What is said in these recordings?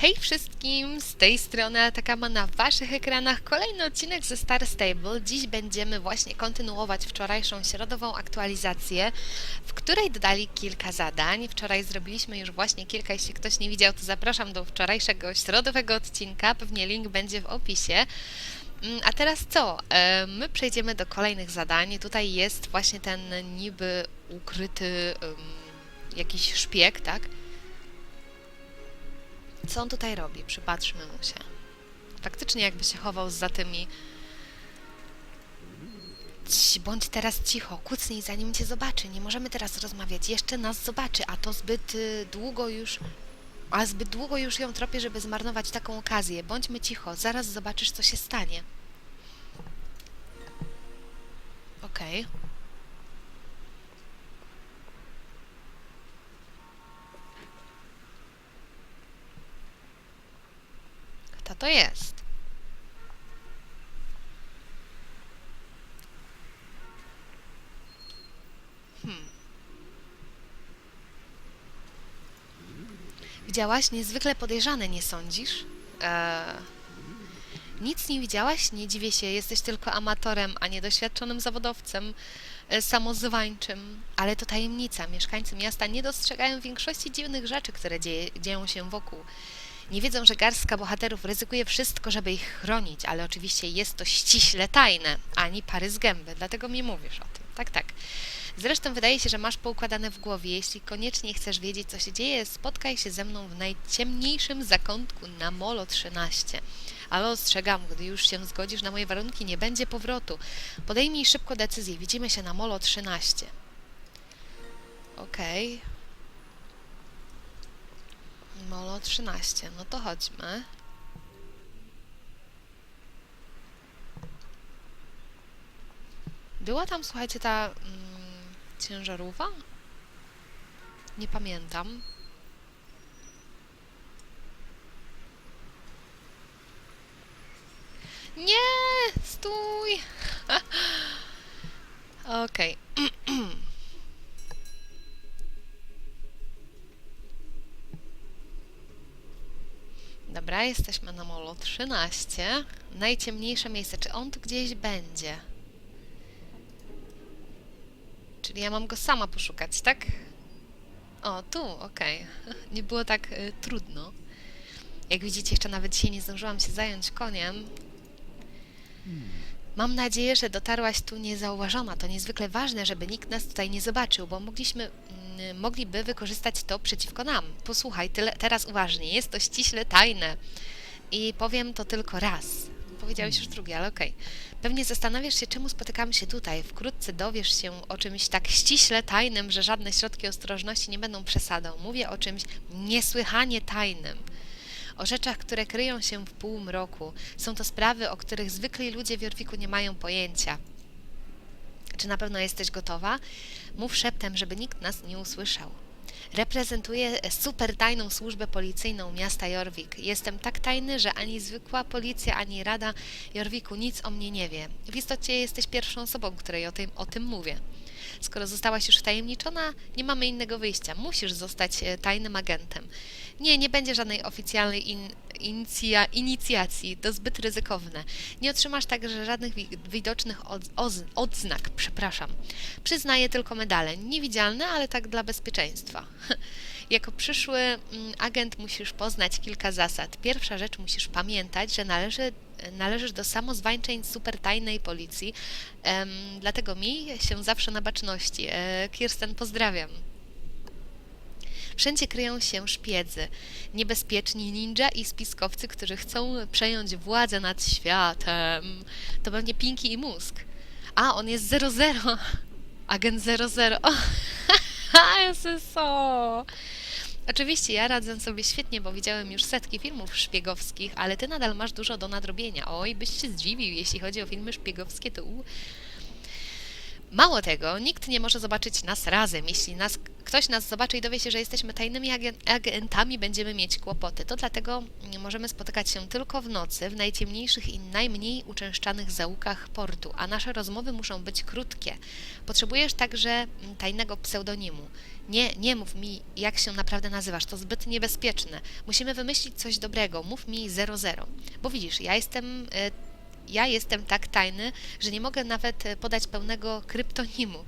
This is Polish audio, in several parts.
Hej wszystkim, z tej strony Atakama na waszych ekranach kolejny odcinek ze Star Stable. Dziś będziemy właśnie kontynuować wczorajszą środową aktualizację, w której dodali kilka zadań. Wczoraj zrobiliśmy już właśnie kilka, jeśli ktoś nie widział, to zapraszam do wczorajszego środowego odcinka, pewnie link będzie w opisie. Mm, A teraz co? E, My przejdziemy do kolejnych zadań. Tutaj jest właśnie ten niby ukryty jakiś szpieg, tak? Co on tutaj robi? Przypatrzmy mu się. Faktycznie jakby się chował za tymi... Bądź teraz cicho, kucnij zanim cię zobaczy. Nie możemy teraz rozmawiać. Jeszcze nas zobaczy, a to zbyt y, długo już... A zbyt długo już ją tropię, żeby zmarnować taką okazję. Bądźmy cicho, zaraz zobaczysz, co się stanie. Okej. Kto to jest? Hmm. Widziałaś? Niezwykle podejrzane, nie sądzisz? Eee, nic nie widziałaś? Nie dziwię się, jesteś tylko amatorem, a nie doświadczonym zawodowcem e, samozwańczym. Ale to tajemnica. Mieszkańcy miasta nie dostrzegają większości dziwnych rzeczy, które dzieje, dzieją się wokół. Nie wiedzą, że garstka bohaterów ryzykuje wszystko, żeby ich chronić, ale oczywiście jest to ściśle tajne, ani pary z gęby, dlatego mi mówisz o tym. Tak, tak. Zresztą wydaje się, że masz poukładane w głowie. Jeśli koniecznie chcesz wiedzieć, co się dzieje, spotkaj się ze mną w najciemniejszym zakątku na Molo 13. Ale ostrzegam, gdy już się zgodzisz na moje warunki, nie będzie powrotu. Podejmij szybko decyzję. Widzimy się na Molo 13. Okej. Molo 13. No to chodźmy. Była tam, słuchajcie, ta mm, ciężarówka? Nie pamiętam. Nie! Stój! Okej. Jesteśmy na molo 13. Najciemniejsze miejsce. Czy on tu gdzieś będzie? Czyli ja mam go sama poszukać, tak? O, tu, okej. Nie było tak y, trudno. Jak widzicie, jeszcze nawet dzisiaj nie zdążyłam się zająć koniem. Mam nadzieję, że dotarłaś tu niezauważona. To niezwykle ważne, żeby nikt nas tutaj nie zobaczył, bo mogliśmy, mogliby wykorzystać to przeciwko nam. Posłuchaj, tyle, teraz uważnie. Jest to ściśle tajne. I powiem to tylko raz. Powiedziałeś już drugi, ale okej. Pewnie zastanawiasz się, czemu spotykamy się tutaj. Wkrótce dowiesz się o czymś tak ściśle tajnym, że żadne środki ostrożności nie będą przesadą. Mówię o czymś niesłychanie tajnym. O rzeczach, które kryją się w półmroku. Są to sprawy, o których zwykli ludzie w Jorwiku nie mają pojęcia. Czy na pewno jesteś gotowa? Mów szeptem, żeby nikt nas nie usłyszał. Reprezentuję super tajną służbę policyjną miasta Jorwik. Jestem tak tajny, że ani zwykła policja, ani Rada Jorwiku nic o mnie nie wie. W istocie jesteś pierwszą osobą, której o tym, o tym mówię. Skoro zostałaś już wtajemniczona, nie mamy innego wyjścia. Musisz zostać e, tajnym agentem. Nie, nie będzie żadnej oficjalnej in, inicja, inicjacji. To zbyt ryzykowne. Nie otrzymasz także żadnych wi widocznych od, odznak, przepraszam. Przyznaję tylko medale. Niewidzialne, ale tak dla bezpieczeństwa. Jako przyszły mm, agent musisz poznać kilka zasad. Pierwsza rzecz, musisz pamiętać, że należy, należysz do samozwańczej supertajnej policji, dlatego miej się zawsze na baczności. E, Kirsten, pozdrawiam. Wszędzie kryją się szpiedzy, niebezpieczni ninja i spiskowcy, którzy chcą przejąć władzę nad światem. To pewnie Pinki i Mózg. A, on jest 00. Agent 00. O, SSO. Oczywiście ja radzę sobie świetnie, bo widziałem już setki filmów szpiegowskich, ale ty nadal masz dużo do nadrobienia. Oj, byś się zdziwił, jeśli chodzi o filmy szpiegowskie, to u... Mało tego, nikt nie może zobaczyć nas razem. Jeśli nas, ktoś nas zobaczy i dowie się, że jesteśmy tajnymi agen- agentami, będziemy mieć kłopoty. To dlatego możemy spotykać się tylko w nocy, w najciemniejszych i najmniej uczęszczanych zaułkach portu, a nasze rozmowy muszą być krótkie. Potrzebujesz także tajnego pseudonimu. Nie, nie mów mi, jak się naprawdę nazywasz, to zbyt niebezpieczne. Musimy wymyślić coś dobrego. Mów mi 00. Bo widzisz, ja jestem e, ja jestem tak tajny, że nie mogę nawet e, podać pełnego kryptonimu.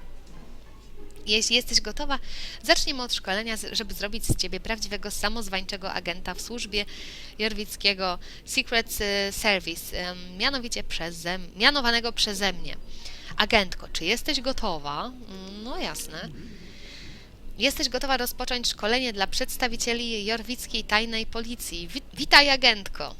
Jeśli jesteś gotowa, zaczniemy od szkolenia, żeby zrobić z Ciebie prawdziwego samozwańczego agenta w służbie jorwickiego Secret e, Service, mianowicie przeze, mianowanego przeze mnie. Agentko, czy jesteś gotowa? Mm, No jasne. Jesteś gotowa rozpocząć szkolenie dla przedstawicieli jorwickiej tajnej policji. Wi- witaj, agentko!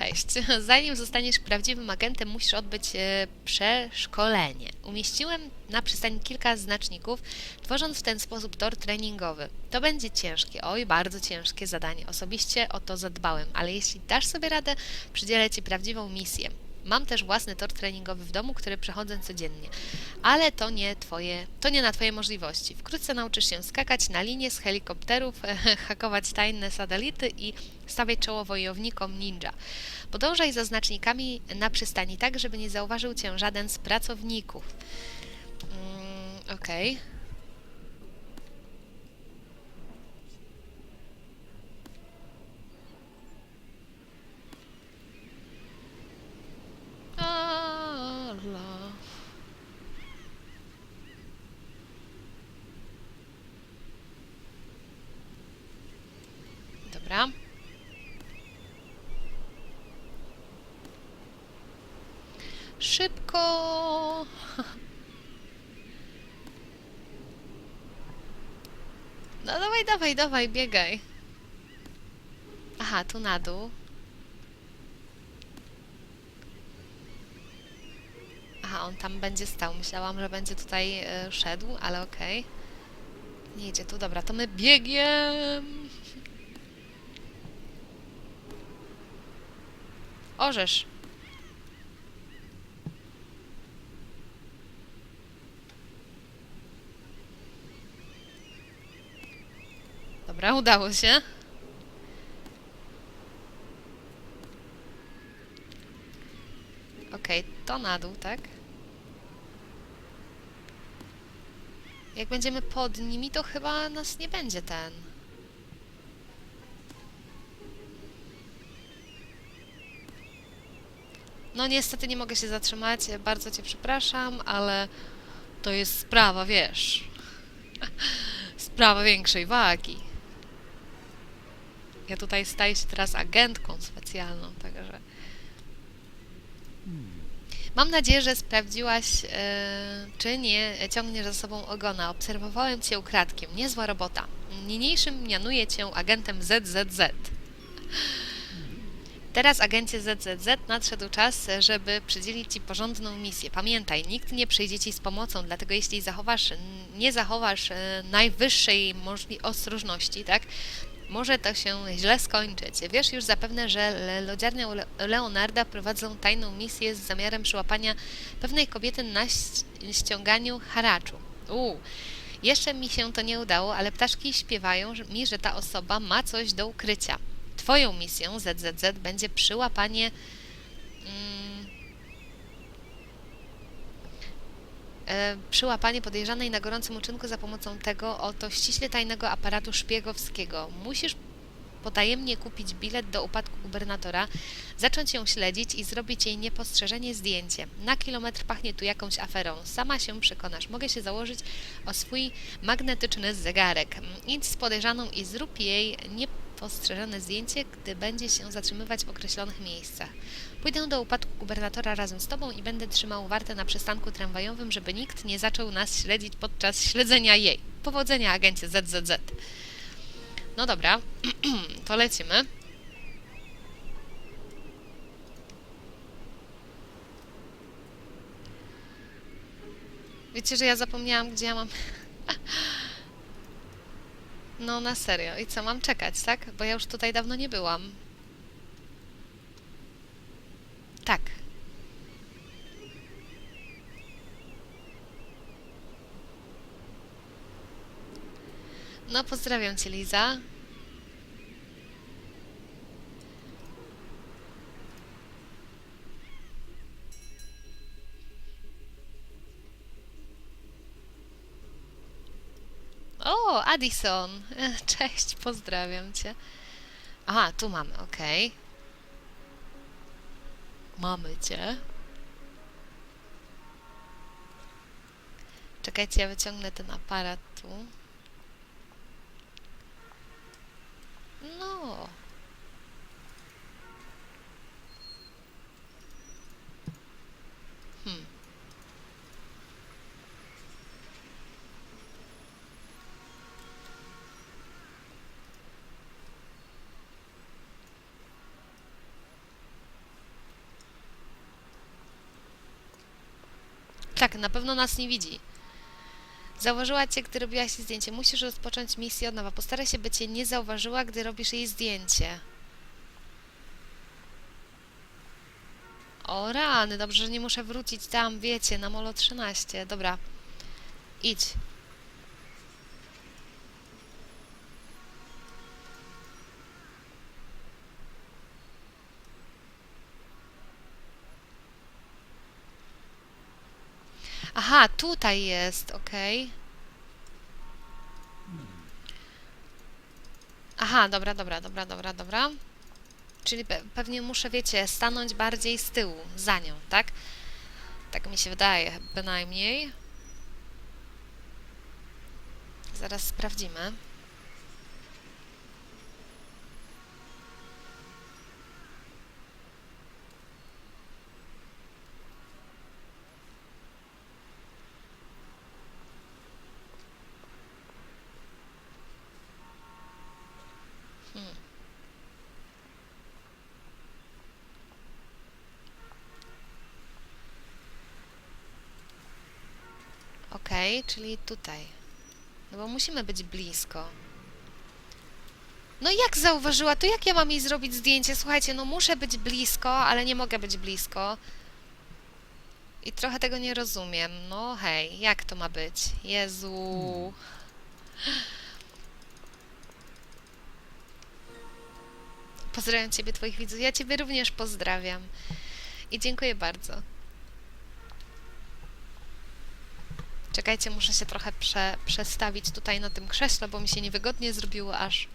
Cześć. Zanim zostaniesz prawdziwym agentem, musisz odbyć e, przeszkolenie. Umieściłem na przystani kilka znaczników, tworząc w ten sposób tor treningowy. To będzie ciężkie, oj, bardzo ciężkie zadanie. Osobiście o to zadbałem, ale jeśli dasz sobie radę, przydzielę Ci prawdziwą misję. Mam też własny tor treningowy w domu, który przechodzę codziennie, ale to nie, twoje, to nie na Twoje możliwości. Wkrótce nauczysz się skakać na linie z helikopterów, hakować tajne satelity i stawiać czoło wojownikom ninja. Podążaj za znacznikami na przystani tak, żeby nie zauważył Cię żaden z pracowników. Mm, Okej. Allah. Dobra. Szybko! No dawaj, dawaj, dawaj, biegaj. Aha, tu na dół. Aha, on tam będzie stał. Myślałam, że będzie tutaj e, szedł, ale okej. Nie idzie tu, dobra, to my biegiem. Orzesz. Dobra, udało się. Okej, to na dół, tak? Jak będziemy pod nimi, to chyba nas nie będzie ten. No niestety nie mogę się zatrzymać, bardzo Cię przepraszam, ale to jest sprawa, wiesz. Sprawa większej wagi. Ja tutaj staję się teraz agentką specjalną, także... Mam nadzieję, że sprawdziłaś, e, czy nie ciągniesz za sobą ogona. Obserwowałem Cię ukradkiem. Niezła robota. Niniejszym mianuję Cię agentem ZZZ. Teraz, agencie ZZZ, nadszedł czas, żeby przydzielić Ci porządną misję. Pamiętaj, nikt nie przyjdzie Ci z pomocą, dlatego jeśli zachowasz, nie zachowasz e, najwyższej możli ostrożności, tak, może to się źle skończyć. Wiesz już zapewne, że lodziarnia Leonarda prowadzą tajną misję z zamiarem przyłapania pewnej kobiety na ściąganiu haraczu. Uuu. Jeszcze mi się to nie udało, ale ptaszki śpiewają mi, że ta osoba ma coś do ukrycia. Twoją misją ZZZ będzie przyłapanie mm, e, przyłapanie podejrzanej na gorącym uczynku za pomocą tego oto ściśle tajnego aparatu szpiegowskiego. Musisz potajemnie kupić bilet do upadku gubernatora, zacząć ją śledzić i zrobić jej niepostrzeżenie zdjęcie. Na kilometr pachnie tu jakąś aferą. Sama się przekonasz. Mogę się założyć o swój magnetyczny zegarek. Idź z podejrzaną i zrób jej niepostrzeżone zdjęcie, gdy będzie się zatrzymywać w określonych miejscach. Pójdę do upadku gubernatora razem z tobą i będę trzymał wartę na przystanku tramwajowym, żeby nikt nie zaczął nas śledzić podczas śledzenia jej. Powodzenia, agencie ZZZ. No dobra, to lecimy. Wiecie, że ja zapomniałam, gdzie ja mam... No na serio. I co, mam czekać, tak? Bo ja już tutaj dawno nie byłam. Tak. No pozdrawiam Cię, Liza. O, Addison. Cześć, pozdrawiam Cię. Aha, tu mamy, okej. Mamy Cię. Czekajcie, ja wyciągnę ten aparat tu. No. Hmm. Tak, na pewno nas nie widzi. Zauważyła cię, gdy robiłaś jej zdjęcie. Musisz rozpocząć misję od nowa. Postaraj się, by cię nie zauważyła, gdy robisz jej zdjęcie. O rany, dobrze, że nie muszę wrócić tam, wiecie, na Molo 13. Dobra, idź. Aha, tutaj jest, okej. Aha, dobra, dobra, dobra, dobra, dobra. Czyli pe pewnie muszę, wiecie, stanąć bardziej z tyłu, za nią, tak? Tak mi się wydaje, bynajmniej. Zaraz sprawdzimy. Hmm. Okej, czyli tutaj. No bo musimy być blisko. No jak zauważyła, to jak ja mam jej zrobić zdjęcie? Słuchajcie, no muszę być blisko, ale nie mogę być blisko. I trochę tego nie rozumiem. No hej, jak to ma być? Jezu. Pozdrawiam Ciebie, Twoich widzów. Ja Ciebie również pozdrawiam. I dziękuję bardzo. Czekajcie, muszę się trochę prze, przestawić tutaj na tym krześle, bo mi się niewygodnie zrobiło aż.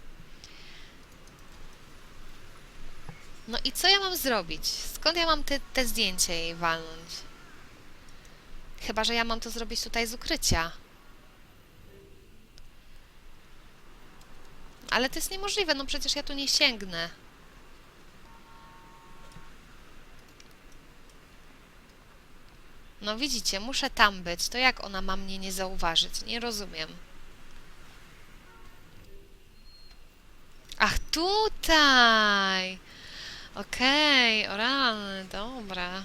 No i co ja mam zrobić? Skąd ja mam te, te zdjęcie jej walnąć? Chyba, że ja mam to zrobić tutaj z ukrycia. Ale to jest niemożliwe, no przecież ja tu nie sięgnę. No widzicie, muszę tam być. To jak ona ma mnie nie zauważyć? Nie rozumiem. Ach, tutaj! Okej, o rany, dobra.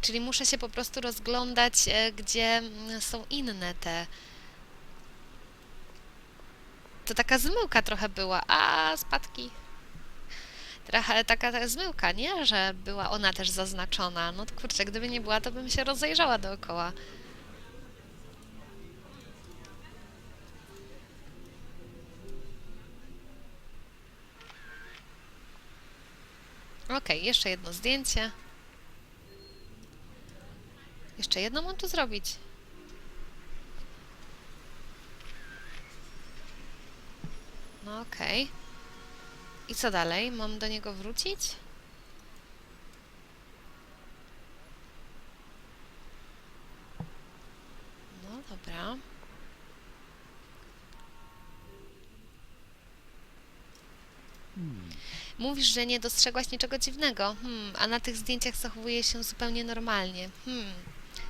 Czyli muszę się po prostu rozglądać, e, gdzie mm, są inne te. To taka zmyłka trochę była. A, spadki. Trochę taka ta zmyłka, nie? Że była ona też zaznaczona. No to kurczę, gdyby nie była, to bym się rozejrzała dookoła. Okej, jeszcze jedno zdjęcie. Jeszcze jedno mam tu zrobić. No okej. I co dalej? Mam do niego wrócić? No dobra. Mówisz, że nie dostrzegłaś niczego dziwnego, hmm, a na tych zdjęciach zachowuje się zupełnie normalnie. Hmm,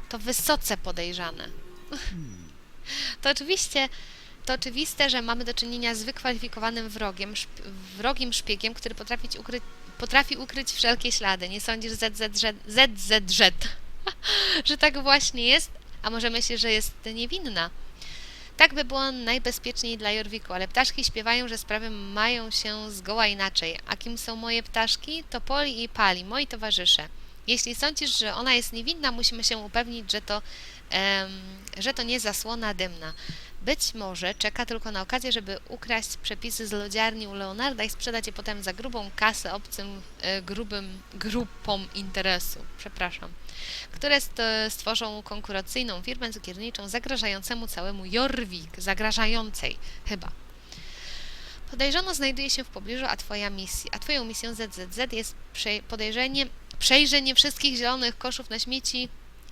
to wysoce podejrzane. To oczywiście, to oczywiste, że mamy do czynienia z wykwalifikowanym wrogiem, szp wrogim szpiegiem, który potrafi ukryć, potrafi ukryć wszelkie ślady. Nie sądzisz, ZZZ, ZZZ, że tak właśnie jest? A może myślisz, że jest niewinna? Tak by było najbezpieczniej dla Jorwiku, ale ptaszki śpiewają, że sprawy mają się zgoła inaczej. A kim są moje ptaszki? To Poli i Pali, moi towarzysze. Jeśli sądzisz, że ona jest niewinna, musimy się upewnić, że to, że to nie zasłona dymna. Być może czeka tylko na okazję, żeby ukraść przepisy z lodziarni u Leonarda i sprzedać je potem za grubą kasę obcym, e, grubym grupom interesu, przepraszam, które st- stworzą konkurencyjną firmę cukierniczą zagrażającemu całemu Jorvik, zagrażającej chyba. Podejrzano znajduje się w pobliżu, a twoja misja, a twoją misją ZZZ jest podejrzenie, przejrzenie wszystkich zielonych koszów na śmieci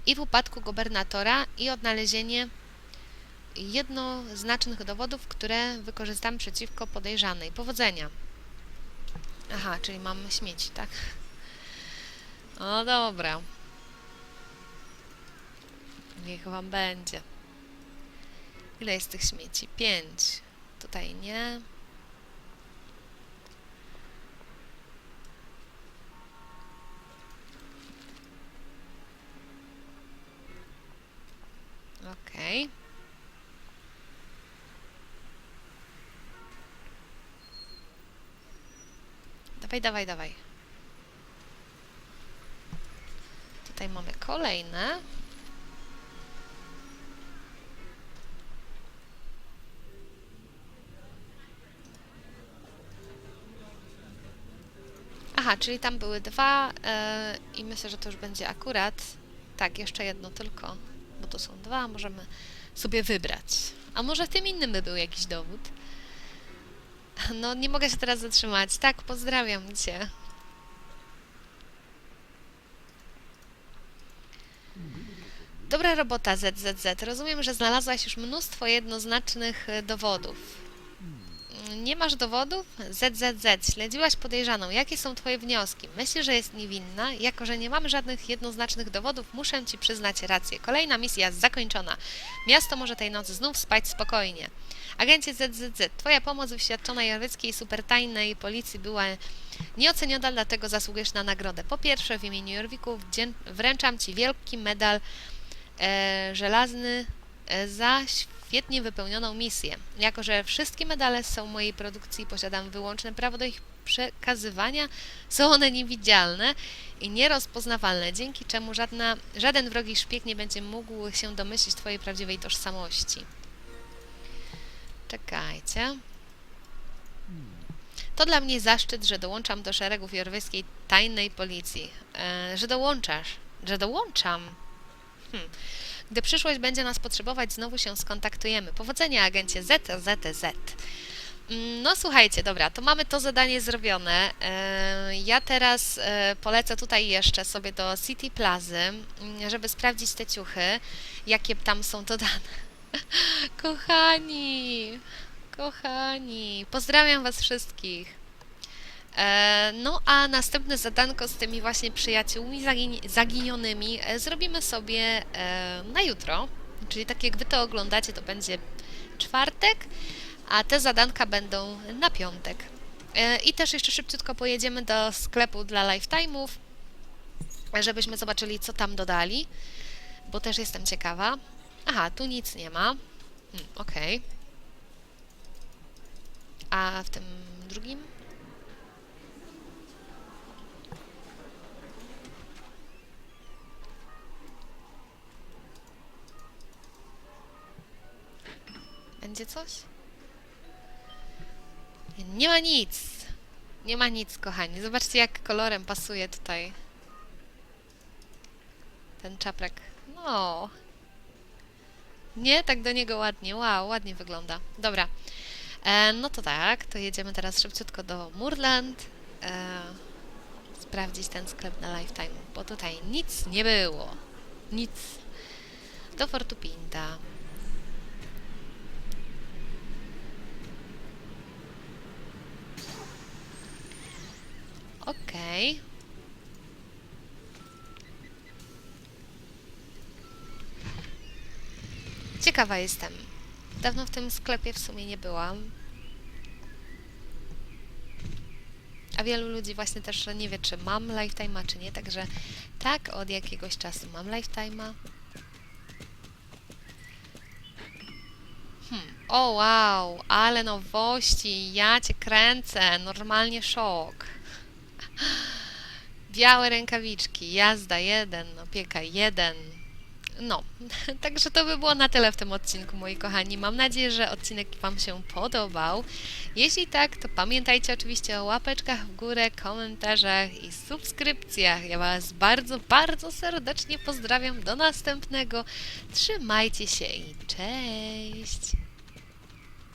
i w upadku gubernatora i odnalezienie jednoznacznych dowodów, które wykorzystam przeciwko podejrzanej. Powodzenia. Aha, czyli mam śmieci, tak? No dobra. Niech wam będzie. Ile jest tych śmieci? Pięć. Tutaj nie. Okej. Dawaj, dawaj, dawaj. Tutaj mamy kolejne. Aha, czyli tam były dwa e, i myślę, że to już będzie akurat. Tak, jeszcze jedno tylko, bo to są dwa, możemy sobie wybrać. A może w tym innym by był jakiś dowód? No, nie mogę się teraz zatrzymać. Tak, pozdrawiam cię. Dobra robota, ZZZ. Rozumiem, że znalazłaś już mnóstwo jednoznacznych e, dowodów. Nie masz dowodów? ZZZ. Śledziłaś podejrzaną. Jakie są Twoje wnioski? Myślisz, że jest niewinna? Jako, że nie mamy żadnych jednoznacznych dowodów, muszę Ci przyznać rację. Kolejna misja zakończona. Miasto może tej nocy znów spać spokojnie. Agencie ZZZ, Twoja pomoc w świadczonej supertajnej policji była nieoceniona, dlatego zasługujesz na nagrodę. Po pierwsze, w imieniu Jorwików wręczam Ci wielki medal e, żelazny za świetnie wypełnioną misję. Jako, że wszystkie medale są mojej produkcji posiadam wyłączne prawo do ich przekazywania, są one niewidzialne i nierozpoznawalne, dzięki czemu żadna, żaden wrogi szpieg nie będzie mógł się domyślić Twojej prawdziwej tożsamości. Czekajcie. To dla mnie zaszczyt, że dołączam do szeregów jorwyskiej tajnej policji. E, że dołączasz. Że dołączam. Hmm. Gdy przyszłość będzie nas potrzebować, znowu się skontaktujemy. Powodzenia, agencie ZZZ. Mm, No słuchajcie, dobra, to mamy to zadanie zrobione. E, Ja teraz e, polecę tutaj jeszcze sobie do City Plazy, mm, żeby sprawdzić te ciuchy, jakie tam są dodane. Kochani, kochani, pozdrawiam Was wszystkich. E, No a następne zadanko z tymi właśnie przyjaciółmi zagini- zaginionymi e, zrobimy sobie e, na jutro. Czyli tak jak Wy to oglądacie, to będzie czwartek, a te zadanka będą na piątek. I też jeszcze szybciutko pojedziemy do sklepu dla lifetime'ów, żebyśmy zobaczyli, co tam dodali, bo też jestem ciekawa. Aha, tu nic nie ma. Hmm, Okej. A w tym drugim? Będzie coś? Nie, ma nic. Nie ma nic, kochani. Zobaczcie, jak kolorem pasuje tutaj ten czaprak. No. Nie? Tak do niego ładnie. Wow, ładnie wygląda. Dobra. E, no to tak, to jedziemy teraz szybciutko do Murland. E, sprawdzić ten sklep na Lifetime, bo tutaj nic nie było. Nic. Do Fortu Okej. Ciekawa jestem. Dawno w tym sklepie w sumie nie byłam. A wielu ludzi właśnie też nie wie, czy mam lifetime'a, czy nie, także tak, od jakiegoś czasu mam lifetime'a. Hmm. O wow, ale nowości, ja cię kręcę, normalnie szok. Białe rękawiczki, jazda jeden, opieka jeden. No, także to by było na tyle w tym odcinku, moi kochani. Mam nadzieję, że odcinek Wam się podobał. Jeśli tak, to pamiętajcie oczywiście o łapeczkach w górę, komentarzach i subskrypcjach. Ja Was bardzo, bardzo serdecznie pozdrawiam. Do następnego. Trzymajcie się i cześć!